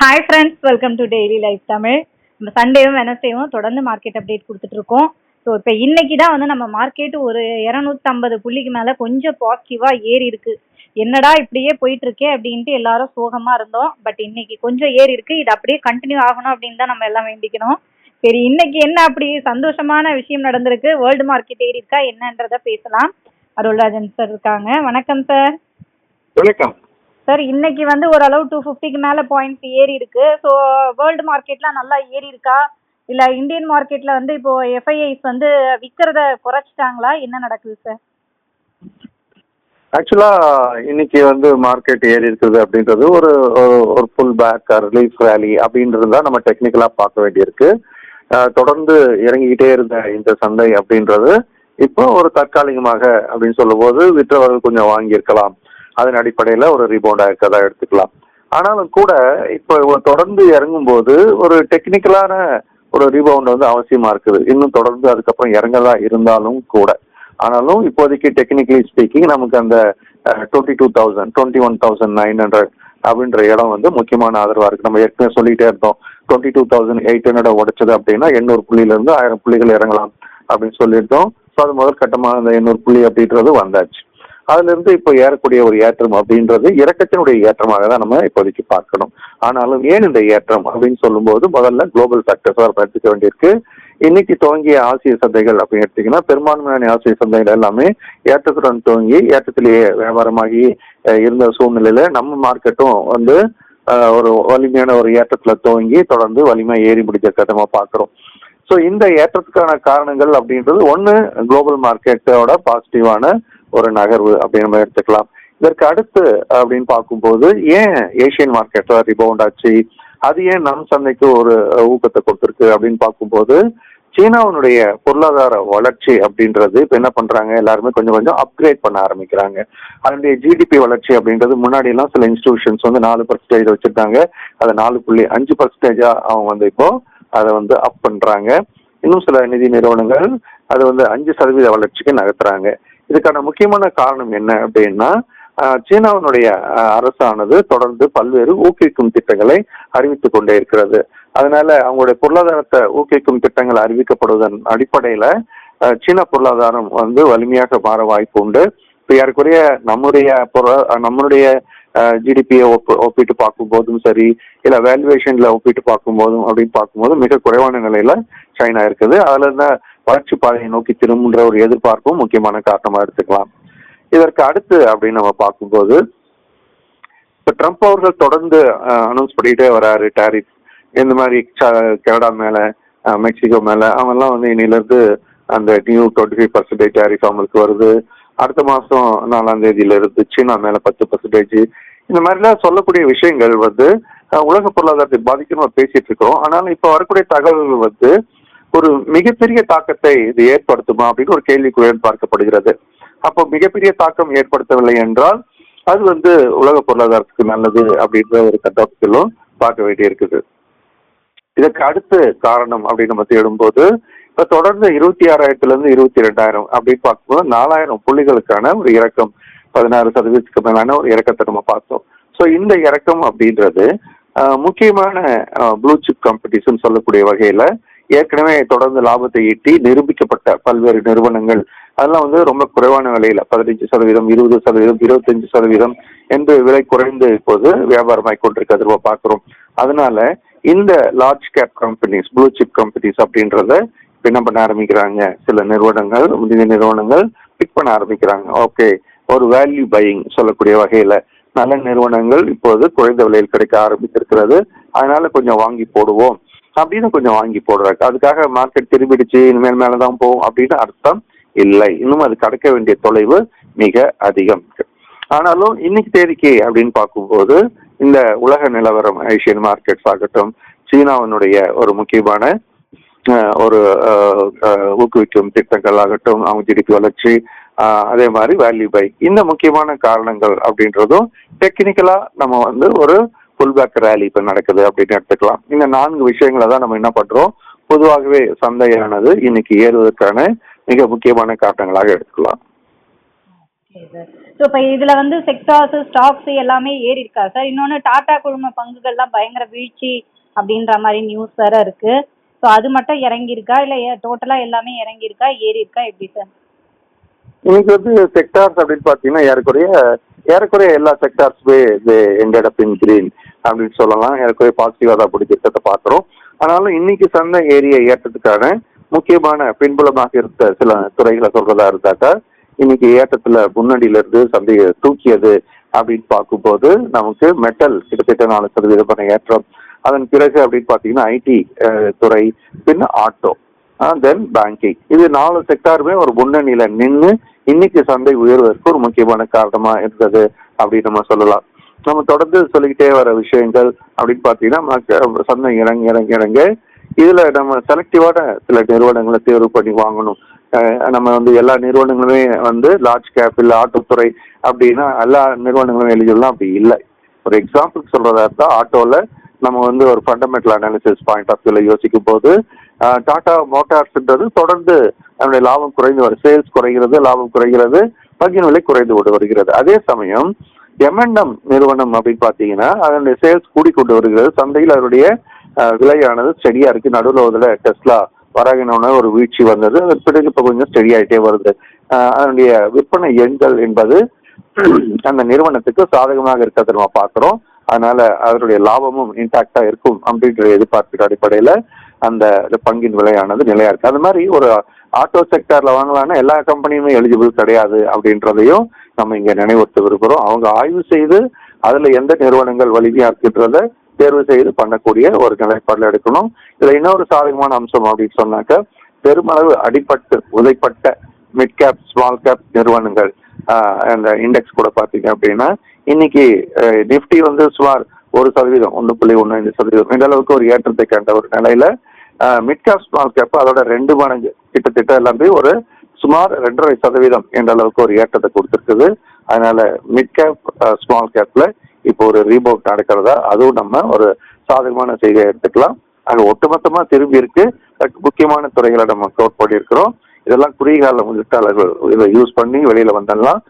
Hi friends welcome to daily life Tamil நம்ம சண்டேவும் வெனஸ்டேவும் தொடர்ந்து மார்க்கெட் அப்டேட் கொடுத்துட்டு இருக்கோம் ஸோ இப்போ இன்னைக்கு தான் வந்து நம்ம மார்க்கெட் ஒரு இரநூத்தம்பது புள்ளிக்கு மேலே கொஞ்சம் பாசிட்டிவாக ஏறி இருக்கு. என்னடா இப்படியே போயிட்டு இருக்கே அப்படின்ட்டு எல்லாரும் சோகமாக இருந்தோம். பட் இன்னைக்கு கொஞ்சம் ஏறி இருக்கு. இது அப்படியே கண்டினியூ ஆகணும் அப்படின்னு தான் நம்ம எல்லாம் வேண்டிக்கணும். சரி இன்னைக்கு என்ன அப்படி சந்தோஷமான விஷயம் நடந்திருக்கு? வேர்ல்டு மார்க்கெட் ஏறி இருக்கா? என்னன்றத பேசலாம். அருள்ராஜன் சார் இருக்காங்க. வணக்கம் சார் வணக்கம். சார் இன்னைக்கு வந்து ஓரளவு டூ ஃபிஃப்டிக்கு மேலே பாயிண்ட்ஸ் ஏறி இருக்கு ஸோ வேர்ல்டு மார்க்கெட்லாம் நல்லா ஏறி இருக்கா இல்லை இந்தியன் மார்க்கெட்டில் வந்து இப்போ எஃப்ஐஐஸ் வந்து விற்கிறத குறைச்சிட்டாங்களா? என்ன நடக்குது சார் ஆக்சுவலா இன்னைக்கு வந்து மார்க்கெட் ஏறி இருக்குது அப்படின்றது ஒரு ஒரு- ஒரு புல் பேக் ரிலீஃப் ரேலி அப்படின்றது தான் நம்ம டெக்னிக்கலாக பார்க்க வேண்டியிருக்கு. தொடர்ந்து இறங்கிக்கிட்டே இருந்த இந்த சந்தை அப்படின்றது இப்போ ஒரு தற்காலிகமாக அப்படின்னு சொல்லும்போது விற்றவர்கள் கொஞ்சம் வாங்கியிருக்கலாம். அதன் அடிப்படையில் ஒரு ரீபவுண்ட் ஆயிருக்கதா எடுத்துக்கலாம். ஆனாலும் கூட இப்போ தொடர்ந்து இறங்கும்போது ஒரு டெக்னிக்கலான ஒரு ரீபவுண்ட் வந்து அவசியமா இருக்குது. இன்னும் தொடர்ந்து அதுக்கப்புறம் இறங்கதா இருந்தாலும் கூட. ஆனாலும் இப்போதைக்கு டெக்னிக்கலி ஸ்பீக்கிங் நமக்கு அந்த twenty two thousand twenty one thousand nine hundred அப்படின்ற இடம் வந்து முக்கியமான ஆதரவா இருக்கு. நம்ம ஏற்கனவே சொல்லிட்டே இருந்தோம். Twenty two thousand eight hundred உடைச்சது அப்படின்னா எண்ணூறு புள்ளியில இருந்து ஆயிரம் புள்ளிகள் இறங்கலாம் அப்படின்னு சொல்லியிருந்தோம். ஸோ அது முதல் கட்டமாக அந்த எண்ணூறு புள்ளி அப்படின்றது வந்தாச்சு. அதுல இருந்து இப்போ ஏறக்கூடிய ஒரு ஏற்றம் அப்படின்றது இறக்கத்தினுடைய ஏற்றமாக தான் நம்ம இப்போதைக்கு பார்க்கணும். ஆனாலும் ஏன் இந்த ஏற்றம் அப்படின்னு சொல்லும்போது முதல்ல குளோபல் ஃபேக்டர்ஸாக எடுத்துக்க வேண்டியிருக்கு. இன்னைக்கு துவங்கிய ஆசிய சந்தைகள் அப்படின்னு எடுத்தீங்கன்னா பெரும்பான்மையான ஆசிய சந்தைகள் எல்லாமே ஏற்றத்துடன் துவங்கி ஏற்றத்திலேயே வியாபாரமாகி இருந்த சூழ்நிலையில நம்ம மார்க்கெட்டும் வந்து ஒரு வலிமையான ஒரு ஏற்றத்துல துவங்கி தொடர்ந்து வலிமை ஏறி முடிஞ்ச நம்ம பாக்குறோம் ஸோ இந்த ஏற்றத்துக்கான காரணங்கள் அப்படின்றது ஒன்று குளோபல் மார்க்கெட்டோட பாசிட்டிவான ஒரு நகர்வு அப்படின்னு நம்ம எடுத்துக்கலாம். இதற்கு அடுத்து அப்படின்னு பார்க்கும்போது ஏன் ஏசியன் மார்க்கெட்ல ரிபவுண்ட் ஆச்சு? அது ஏன் நம் சந்தைக்கு ஒரு ஊக்கத்தை கொடுத்துருக்கு அப்படின்னு பார்க்கும்போது சீனாவினுடைய பொருளாதார வளர்ச்சி அப்படின்றது இப்போ என்ன பண்றாங்க? எல்லாருமே கொஞ்சம் கொஞ்சம் அப்கிரேட் பண்ண ஆரம்பிக்கிறாங்க. அதனுடைய ஜிடிபி வளர்ச்சி அப்படின்றது முன்னாடி எல்லாம் சில இன்ஸ்டிடியூஷன்ஸ் வந்து நாலு பர்சன்டேஜ் வச்சிருந்தாங்க. அதை நாலு புள்ளி அஞ்சு பர்சன்டேஜா அவங்க வந்து இப்போ அதை வந்து அப் பண்றாங்க. இன்னும் சில நிதி நிறுவனங்கள் அதை வந்து அஞ்சு சதவீத வளர்ச்சிக்கு நகர்த்துறாங்க. இதுக்கான முக்கியமான காரணம் என்ன அப்படின்னா சீனாவினுடைய அரசானது தொடர்ந்து பல்வேறு ஊக்குவிக்கும் திட்டங்களை அறிவித்துக் கொண்டே இருக்கிறது. அதனால அவங்களுடைய பொருளாதாரத்தை ஊக்குவிக்கும் திட்டங்கள் அறிவிக்கப்படுவதன் அடிப்படையில சீன பொருளாதாரம் வந்து வலிமையாக மாற வாய்ப்பு உண்டு. இப்போ ஏறக்குறைய நம்முடைய பொருளா- நம்மளுடைய ஜிடிபியை ஒப்பிட்டு பார்க்கும்போதும் சரி இல்ல வேல்யூவேஷன்ல ஒப்பிட்டு பார்க்கும்போதும் அப்படின்னு பார்க்கும்போது மிக குறைவான நிலையில சைனா இருக்குது. அதுல இருந்த வளர்ச்சி பாதையை நோக்கி திரும்புன்ற ஒரு எதிர்பார்ப்பும் முக்கியமான காரணமா எடுத்துக்கலாம். இதற்கு அடுத்து அப்படின்னு நம்ம பார்க்கும்போது இப்ப ட்ரம்ப் அவர்கள் தொடர்ந்து அனௌன்ஸ் பண்ணிட்டே வராரு டாரிஃப் இந்த மாதிரி ச- கனடா மேல மெக்சிகோ மேல அவங்கெல்லாம் வந்து இன்னிலிருந்து அந்த new twenty five percentage tariff அவங்களுக்கு வருது. அடுத்த மாசம் நாலாம் தேதியில இருந்து சீனா மேல பத்து பர்சன்டேஜ் இந்த மாதிரிலாம் சொல்லக்கூடிய விஷயங்கள் வந்து உலக பொருளாதாரத்தை பாதிக்கணும் பேசிட்டு இருக்கோம் ஆனாலும் இப்ப வரக்கூடிய தகவல்கள் வந்து ஒரு மிகப்பெரிய தாக்கத்தை இது ஏற்படுத்துமா அப்படின்னு ஒரு கேள்விக்குறியன் பார்க்கப்படுகிறது. அப்போ மிகப்பெரிய தாக்கம் ஏற்படுத்தவில்லை என்றால் அது வந்து உலக பொருளாதாரத்துக்கு நல்லது அப்படின்ற ஒரு கட்டத்திலும் பார்க்க வேண்டியிருக்குது. இதற்கு அடுத்து காரணம் அப்படின்னு நம்ம தேடும்போது இப்ப தொடர்ந்து இருபத்தி ஆறாயிரத்துல இருந்து இருபத்தி ரெண்டாயிரம் அப்படின்னு பார்க்கும்போது நாலாயிரம் புள்ளிகளுக்கான ஒரு இறக்கம் பதினாறு சதவீதத்துக்கு மேலான ஒரு இறக்கத்தை நம்ம பார்த்தோம். ஸோ இந்த இறக்கம் அப்படின்றது முக்கியமான ப்ளூ சிப் கம்பெனிஸ்ன்னு சொல்லக்கூடிய வகையில ஏற்கனவே தொடர்ந்து லாபத்தை ஈட்டி நிரூபிக்கப்பட்ட பல்வேறு நிறுவனங்கள். அதெல்லாம் வந்து ரொம்ப குறைவான விலையில பதினஞ்சு சதவீதம் இருபது சதவீதம் இருபத்தஞ்சு சதவீதம் என்று விலை குறைந்து இப்போது வியாபாரமாய் கொண்டிருக்கிறது நம்ம பார்க்கிறோம். அதனால இந்த large cap companies blue chip companies அப்படின்றத இப்ப என்ன பண்ண ஆரம்பிக்கிறாங்க. சில நிறுவனங்கள் நிதி நிறுவனங்கள் பிக் பண்ண ஆரம்பிக்கிறாங்க. ஓகே ஒரு வேல்யூ பையிங் சொல்லக்கூடிய வகையில நல்ல நிறுவனங்கள் இப்போது குறைந்த விலையில் கிடைக்க ஆரம்பித்திருக்கிறது. அதனால கொஞ்சம் வாங்கி போடுவோம். அப்படின்னு கொஞ்சம் வாங்கி போடுறாங்க. அதுக்காக மார்க்கெட் திரும்பிடுச்சு இனிமேல் மேலதான் போகும் அப்படின்னு அர்த்தம் இல்லை. இன்னும் அது கடக்க வேண்டிய தொலைவு மிக அதிகம். ஆனாலும் இன்னைக்கு தேதிக்கு அப்படின்னு பார்க்கும்போது இந்த உலக நிலவரம் ஏசியன் மார்க்கெட்ஸ் ஆகட்டும் சீனாவினுடைய ஒரு முக்கியமான ஒரு ஊக்குவிக்கும் திட்டங்கள் ஆகட்டும் அவங்க ஜிடிபி வளர்ச்சி அதே மாதிரி வேல்யூ பை இந்த முக்கியமான காரணங்கள் அப்படின்றதும் டெக்னிக்கலா நம்ம வந்து ஒரு புல் பேக் ரேலி இப்போ நடக்குது அப்படின்னு எடுத்துக்கலாம். இந்த நான்கு விஷயங்களை தான் நம்ம என்ன பண்றோம்? பொதுவாகவே சந்தையானது இன்னைக்கு ஏறுவதற்கான மிக முக்கியமான காரணங்களாக எடுத்துக்கலாம். இப்போ இதில் வந்து செக்டார்ஸ் ஸ்டாக்ஸ் எல்லாமே ஏறி இருக்கா சார் இன்னொன்று டாடா குழும பங்குகள்லாம் பயங்கர வீழ்ச்சி அப்படின்ற மாதிரி நியூஸ் வேற இருக்கு. ஸோ அது மட்டும் இறங்கியிருக்கா? இல்லை டோட்டலாக எல்லாமே இறங்கியிருக்கா? ஏறி இருக்கா எப்படி சார் இன்னைக்கு வந்து செக்டார்ஸ் அப்படின்னு பார்த்தீங்கன்னா ஏறக்குறைய ஏறக்குறைய எல்லா செக்டார்ஸுமே இது எண்டட் அப் இன் கிரீன் அப்படின்னு சொல்லலாம். ஏறக்குறைய பாசிட்டிவாக தான் பிடிக்கிறத பார்க்குறோம். ஆனாலும் இன்னைக்கு சந்தை ஏரிய ஏற்றத்துக்கான முக்கியமான பின்புலமாக இருந்த சில துறைகளை சொல்றதா இருந்தாக்கா இன்னைக்கு ஏற்றத்துல முன்னாடியில இருந்து சந்தையை தூக்கியது அப்படின்னு பார்க்கும்போது நமக்கு மெட்டல் கிட்டத்தட்ட நாலு சதவீதமான ஏற்றம். அதன் பிறகு அப்படின்னு பார்த்தீங்கன்னா ஐடி துறை பின்ன ஆட்டோ தென் பேங்கிங் இது நாலு செக்டாருமே ஒரு முன்னணியில நின்று இன்னைக்கு சந்தை உயர்வதற்கு ஒரு முக்கியமான காரணமா இருந்தது அப்படின்னு நம்ம சொல்லலாம். நம்ம தொடர்ந்து சொல்லிக்கிட்டே வர விஷயங்கள் அப்படின்னு பார்த்தீங்கன்னா சந்தை இறங்கி இறங்கி இறங்க இதுல நம்ம செலக்டிவான சில நிறுவனங்களை தேர்வு பண்ணி வாங்கணும். நம்ம வந்து எல்லா நிறுவனங்களுமே வந்து லார்ஜ் கேப் இல்லை ஆட்டோத்துறை அப்படின்னா எல்லா நிறுவனங்களும் எலிஜிபிள்லாம் அப்படி இல்லை. ஒரு எக்ஸாம்பிள் சொல்றதா இருந்தால் ஆட்டோல நம்ம வந்து ஒரு ஃபண்டமெண்டல் அனாலிசிஸ் பாயிண்ட் ஆஃப் வியூல யோசிக்கும் போது டாடா மோட்டார்ஸ்ன்றது தொடர்ந்து நம்முடைய லாபம் குறைந்து வரும். சேல்ஸ் குறைகிறது லாபம் குறைகிறது பங்கின் விலை குறைந்து கொண்டு வருகிறது. அதே சமயம் எம்என்எம் நிறுவனம் அப்படின்னு பார்த்தீங்கன்னா அதனுடைய சேல்ஸ் கூடிக்கொண்டு வருகிறது. சந்தையில் அதனுடைய விலையானது ஸ்டெடியாக இருக்குது நடுவில் அதில் டெஸ்லா வராகினோட ஒரு வீழ்ச்சி வந்தது. அதன் பிறகு இப்போ கொஞ்சம் ஸ்டெடியாகிட்டே வருது. அதனுடைய விற்பனை எண்கள் என்பது அந்த நிறுவனத்துக்கு சாதகமாக இருக்கிறத நம்ம பார்க்குறோம். அதனால அதனுடைய லாபமும் இன்டாக்டா இருக்கும் அப்படின்ற எதிர்பார்ப்பின் அடிப்படையில அந்த பங்கின் விலையானது நிலையா இருக்கு. அது மாதிரி ஒரு ஆட்டோ செக்டர்ல வாங்கலாம்னா எல்லா கம்பெனியுமே எலிஜிபிள் கிடையாது அப்படின்றதையும் நம்ம இங்க நினைவுறுத்த விரும்புகிறோம் அவங்க ஆய்வு செய்து அதுல எந்த நிறுவனங்கள் வலிமையா இருக்குன்றத தேர்வு செய்து பண்ணக்கூடிய ஒரு நிலைப்பாடுல எடுக்கணும். இதுல இன்னொரு சாதகமான அம்சம் அப்படின்னு சொன்னாக்க பெருமளவு அடிப்பட்டு உதைப்பட்ட மிட் கேப் ஸ்மால் கேப் நிறுவனங்கள் அந்த இண்டெக்ஸ் கூட பார்த்தீங்க அப்படின்னா இன்னைக்கு நிஃப்டி வந்து சுமார் ஒரு சதவீதம் ஒன்று புள்ளி ஒன்று ஐந்து சதவீதம். இந்த அளவுக்கு ஒரு ஏற்றத்தை கண்ட ஒரு நிலையில மிட் கேப் ஸ்மால் கேப் அதோட ரெண்டு மடங்கு. கிட்டத்தட்ட எல்லாமே ஒரு சுமார் ரெண்டரை சதவீதம் என்ற அளவுக்கு ஒரு ஏற்றத்தை கொடுத்துருக்குது. அதனால மிட் கேப் ஸ்மால் கேப்ல இப்போ ஒரு ரீபவுட் நடக்கிறதா அதுவும் நம்ம ஒரு சாதகமான செய்தியை எடுத்துக்கலாம். அது ஒட்டுமொத்தமா திரும்பி இருக்கு. முக்கியமான துறைகளை நம்ம கோட் பண்ணியிருக்கிறோம். இதெல்லாம் குறுகால முதலீட்டாளர்கள் இதை யூஸ் பண்ணி வெளியில வந்துடலாம்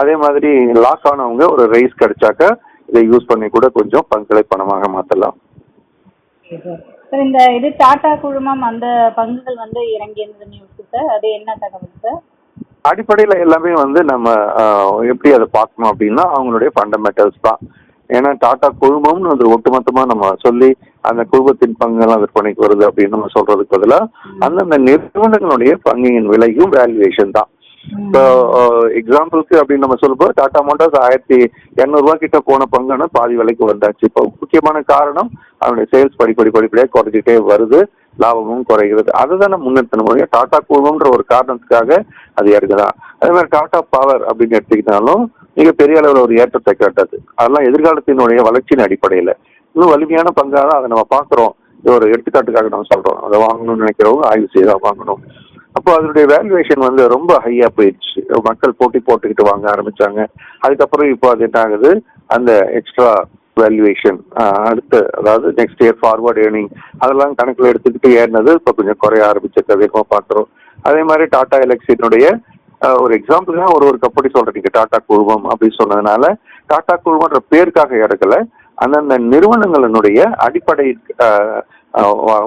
அதே மாதிரி லாஸ் ஆனவங்க ஒரு ரைஸ் கிடைச்சாக்க இதை யூஸ் பண்ணி கூட கொஞ்சம் பங்களை பணமாக மாற்றலாம் சார் இந்த இது டாடா குழுமம் அந்த பங்குகள் வந்து இறங்கி இருந்தது நியூஸ் சார் அது என்ன தகவல் சார் அடிப்படையில எல்லாமே வந்து நம்ம எப்படி அதை பார்க்கணும் அப்படின்னா அவங்களுடைய ஃபண்டமெண்டல்ஸ் தான். ஏன்னா டாடா குழுமம்னு அது ஒட்டுமொத்தமா நம்ம சொல்லி அந்த குழுமத்தின் பங்கெல்லாம் விற்பனைக்கு வருது அப்படின்னு நம்ம சொல்றதுக்கு பதிலாக அந்தந்த நிறுவனங்களுடைய பங்கின் விலையும் வேல்யூவேஷன் தான். இப்போ எக்ஸாம்பிளுக்கு uh, அப்படின்னு நம்ம சொல்லும்போது டாடா மோட்டார்ஸ் ஆயிரத்தி இரநூறுவா கிட்ட போன பங்குன்னு பாதி விலைக்கு வந்தாச்சு. இப்போ முக்கியமான காரணம் அவனுடைய சேல்ஸ் படிப்படி படிப்படியாக குறைஞ்சிட்டே வருது. லாபமும் குறைகிறது. அதுதான் நம்ம முன்னிறுத்தணும். டாடா குழுமம்ன்ற ஒரு காரணத்துக்காக அது இறங்குதான் அதே மாதிரி டாடா பவர் அப்படின்னு எடுத்துக்கிட்டாலும் மிகப்பெரிய அளவில் ஒரு ஏற்றத்தை கேட்டது. அதெல்லாம் எதிர்காலத்தினுடைய வளர்ச்சியின் அடிப்படையில். இன்னும் வலிமையான பங்காக அதை நம்ம பார்க்குறோம். ஒரு எடுத்துக்காட்டுக்காக நம்ம சொல்கிறோம் அதை வாங்கணும்னு நினைக்கிறவங்க ஆய்வு செய்து வாங்கணும். அப்போ அதனுடைய வேல்யூவேஷன் வந்து ரொம்ப ஹையாக போயிடுச்சு. மக்கள் போட்டி போட்டுக்கிட்டு வாங்க ஆரம்பிச்சாங்க. அதுக்கப்புறம் இப்போ அது என்ன ஆகுது அந்த எக்ஸ்ட்ரா வேல்யூவேஷன் அடுத்து அதாவது நெக்ஸ்ட் இயர் ஃபார்வர்ட் ஏர்னிங் அதெல்லாம் கணக்கில் எடுத்துக்கிட்டு ஏறினது இப்போ கொஞ்சம் குறைய ஆரம்பிச்சிருக்கு. அதிகமாக பார்க்குறோம். அதே மாதிரி டாடா எலக்ஸினுடைய ஒரு ஒரு தான் ஒரு ஒரு கம்பெனி சொல்றீங்க டாடா குழுமம் அப்படின்னு சொன்னதுனால டாடா குழுமன்ற பேருக்காக இறக்கலை. அந்தந்த நிறுவனங்களினுடைய அடிப்படை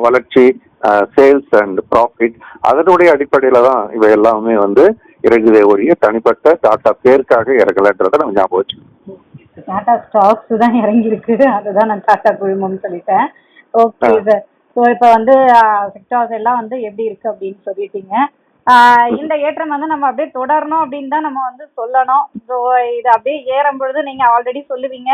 வளர்ச்சி சேல்ஸ் அண்ட் ப்ராஃபிட் அதனுடைய அடிப்படையில தான் இவை எல்லாமே வந்து இறங்குதே ஒழிய தனிப்பட்ட டாடா பேருக்காக இறக்கலன்றதை நம்ம ஞாபகம் வச்சுக்கணும். டாடா ஸ்டாக்ஸ் தான் இறங்கி இருக்கு அதுதான் நான் டாடா குழுமம்னு சொல்லிட்டேன். ஓகே. சார் ஸோ இப்போ வந்து செக்டார்ஸ் எல்லாம் வந்து எப்படி இருக்கு அப்படின்னு சொல்லிட்டீங்க. இந்த ஏற்றம் வந்து நம்ம அப்படியே தொடரணும் அப்படின்னு தான் நம்ம வந்து சொல்லணும். ஸோ இது அப்படியே ஏறும் பொழுது நீங்க ஆல்ரெடி சொல்லுவீங்க.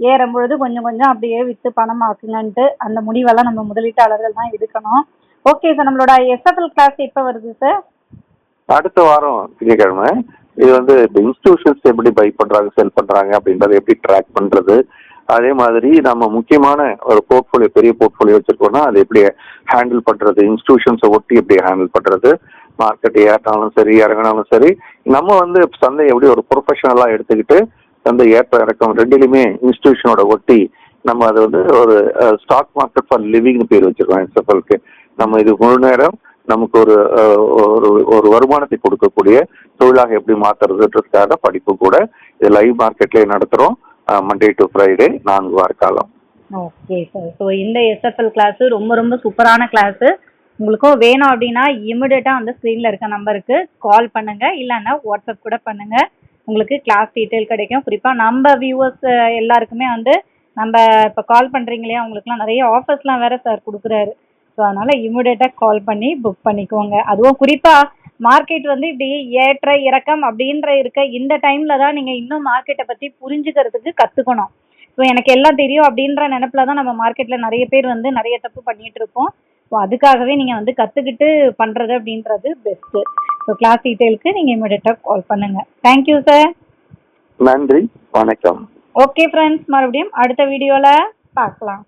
ஏறும் பொழுது கொஞ்சம் கொஞ்சம் அப்படியே வித்து பணமாக்குங்கன்ட்டு அந்த முடிவெல்லாம் நம்ம முதலீட்டாளர்கள் தான் எடுக்கணும். ஓகே சார் நம்மளோட எஸ்எஃப்எல் கிளாஸ் எப்போ வருது சார் அடுத்த வாரம் திங்கக்கிழமை. இது வந்து இப்போ இன்ஸ்டிடியூஷன்ஸ் எப்படி பை பண்றாங்க செல் பண்றாங்க அப்படின்றத எப்படி ட்ராக் பண்றது? அதே மாதிரி நம்ம முக்கியமான ஒரு போர்ட்ஃபோலியோ பெரிய போர்ட்ஃபோலியோ வச்சிருக்கோம்னா அதை எப்படி ஹேண்டில் பண்றது? இன்ஸ்டிடியூஷன்ஸை ஒட்டி எப்படி ஹேண்டில் பண்றது? மார்க்கெட் ஏறினாலும் சரி இறங்கினாலும் சரி நம்ம வந்து சந்தை எப்படி ஒரு ப்ரொஃபஷனலாக எடுத்துக்கிட்டு வந்து ஏற்ற இறக்கம் ரெண்டுலையுமே இன்ஸ்டிடியூஷனோட ஒட்டி நம்ம அதை வந்து ஒரு ஸ்டாக் மார்க்கெட் ஃபார் லிவிங்னு பேர் வச்சிருக்கோம் எஸ்எஃப்எல்க்கு நம்ம இது முழு நேரம் நமக்கு ஒரு ஒரு ஒரு வருமானத்தை கொடுக்கக்கூடிய தொழிலாக எப்படி மாத்துறதுன்றதுக்காக படிப்பு கூட இது லைவ் மார்க்கெட்லேயே நடத்துகிறோம் மண்டே டு ஃப்ரைடே நான்கு வார காலம். ஓகே சார் ஸோ இந்த எஸ்எஃப்எல் கிளாஸ் ரொம்ப ரொம்ப சூப்பரான கிளாஸ் உங்களுக்கும் வேணும் அப்படின்னா இமிடியட்டாக வந்து ஸ்க்ரீனில் இருக்க நம்பருக்கு கால் பண்ணுங்க. இல்லைன்னா வாட்ஸ்அப் கூட பண்ணுங்க. உங்களுக்கு கிளாஸ் டீட்டெயில் கிடைக்கும். குறிப்பாக நம்ம வியூவர்ஸ் எல்லாருக்குமே வந்து நம்ம இப்போ கால் பண்ணுறீங்க இல்லையா உங்களுக்குலாம் நிறைய ஆஃபர்ஸ்லாம் வேறு சார் கொடுக்குறாரு. ஸோ அதனால் இமிடியேட்டாக கால் பண்ணி புக் பண்ணிக்கோங்க. அதுவும் குறிப்பாக மார்க்கெட் வந்து இப்படி ஏற்ற இறக்கம் அப்படின்ற இருக்க இந்த டைமில் தான் நீங்கள் இன்னும் மார்க்கெட்டை பற்றி புரிஞ்சுக்கிறதுக்கு கற்றுக்கணும் ஸோ எனக்கு எல்லாம் தெரியும் அப்படின்ற நினப்பில் தான் நம்ம மார்க்கெட்டில் நிறைய பேர் வந்து நிறைய தப்பு பண்ணிகிட்டு இருக்கோம் ஸோ அதுக்காகவே நீங்கள் வந்து கற்றுக்கிட்டு பண்ணுறது அப்படின்றது பெஸ்ட்டு ஸோ கிளாஸ் டீட்டெயிலுக்கு நீங்கள் இமீடியட்டாக கால் பண்ணுங்கள் தேங்க்யூ சார் நன்றி. வணக்கம். ஓகே ஃப்ரெண்ட்ஸ் மறுபடியும் அடுத்த வீடியோவில் பார்க்கலாம்.